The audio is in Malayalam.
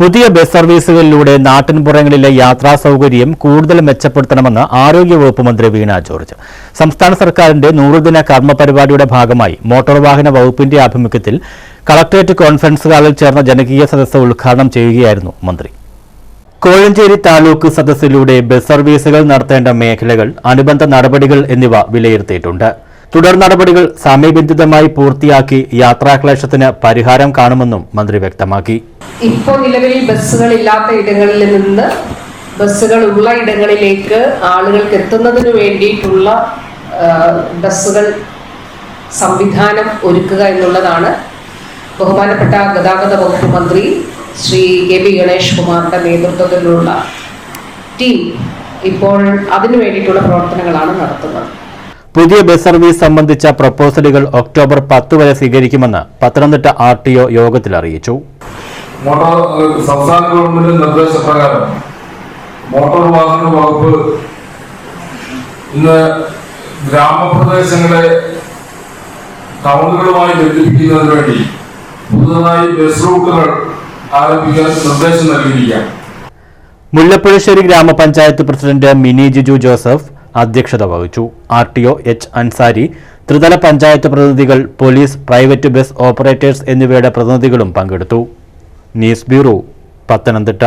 പുതിയ ബസ് സർവീസുകളിലൂടെ നാട്ടിൻപുറങ്ങളിലെ യാത്രാ സൗകര്യം കൂടുതൽ മെച്ചപ്പെടുത്തണമെന്ന് ആരോഗ്യവകുപ്പ് മന്ത്രി വീണ ജോർജ്. സംസ്ഥാന സർക്കാരിന്റെ നൂറുദിന കർമ്മ പരിപാടിയുടെ ഭാഗമായി മോട്ടോർ വാഹന വകുപ്പിന്റെ ആഭിമുഖ്യത്തിൽ കളക്ടറേറ്റ് കോൺഫറൻസ് ഹാളിൽ ചേർന്ന ജനകീയ സദസ്സ് ഉദ്ഘാടനം ചെയ്യുകയായിരുന്നു മന്ത്രി. കോഴഞ്ചേരി താലൂക്ക് സദസ്സിലൂടെ ബസ് സർവീസുകൾ നടത്തേണ്ട മേഖലകൾ അനുബന്ധ നടപടികൾ എന്നിവ വിലയിരുത്തിയിട്ടുണ്ട്. തുടർ നടപടികൾ സമയബന്ധിതമായി പൂർത്തിയാക്കി യാത്രാക്ലേശത്തിന് പരിഹാരം കാണുമെന്നും മന്ത്രി വ്യക്തമാക്കി. ഇപ്പോൾ നിലവിൽ ബസ്സുകൾ ഇല്ലാത്ത ഇടങ്ങളിൽ നിന്ന് ബസ്സുകൾ ഉള്ള ഇടങ്ങളിലേക്ക് ആളുകൾക്ക് എത്തുന്നതിന് വേണ്ടിയിട്ടുള്ള ബസ്സുകൾ സംവിധാനം ഒരുക്കുക എന്നുള്ളതാണ് ബഹുമാനപ്പെട്ട ഗതാഗത വകുപ്പ് മന്ത്രി ശ്രീ കെ പി ഗണേഷ് കുമാറിന്റെ നേതൃത്വത്തിലുള്ള ടീം ഇപ്പോൾ അതിനു വേണ്ടിയിട്ടുള്ള പ്രവർത്തനങ്ങളാണ് നടത്തുന്നത്. പുതിയ ബസ് സർവീസ് സംബന്ധിച്ച പ്രപ്പോസലുകൾ ഒക്ടോബർ പത്ത് വരെ സ്വീകരിക്കുമെന്ന് പത്തനംതിട്ട ആർ ടി ഒ യോഗത്തിൽ അറിയിച്ചു. മോട്ടോർ സംസ്ഥാന ഗവൺമെന്റ് നിർദ്ദേശപ്രകാരം മോട്ടോർ വാഹന വകുപ്പ് ഇന്ന് ഗ്രാമപ്രദേശങ്ങളെ ടൗണുകളുമായി ബന്ധിപ്പിക്കുന്നതിന് വേണ്ടി പുതുതായി ബസ് റൂട്ടുകൾ ആരംഭിക്കാൻ നിർദ്ദേശം നൽകിയിരിക്കുകയാണ്. മുല്ലപ്പുഴശ്ശേരി ഗ്രാമപഞ്ചായത്ത് പ്രസിഡന്റ് മിനി ജിജു ജോസഫ് അധ്യക്ഷത വഹിച്ചു. R T O H Ansari ത്രിതല പഞ്ചായത്ത് പ്രതിനിധികൾ പോലീസ് പ്രൈവറ്റ് ബസ് ഓപ്പറേറ്റേഴ്സ് എന്നിവയുടെ പ്രതിനിധികളും പങ്കെടുത്തു. News bureau Pathanamthitta.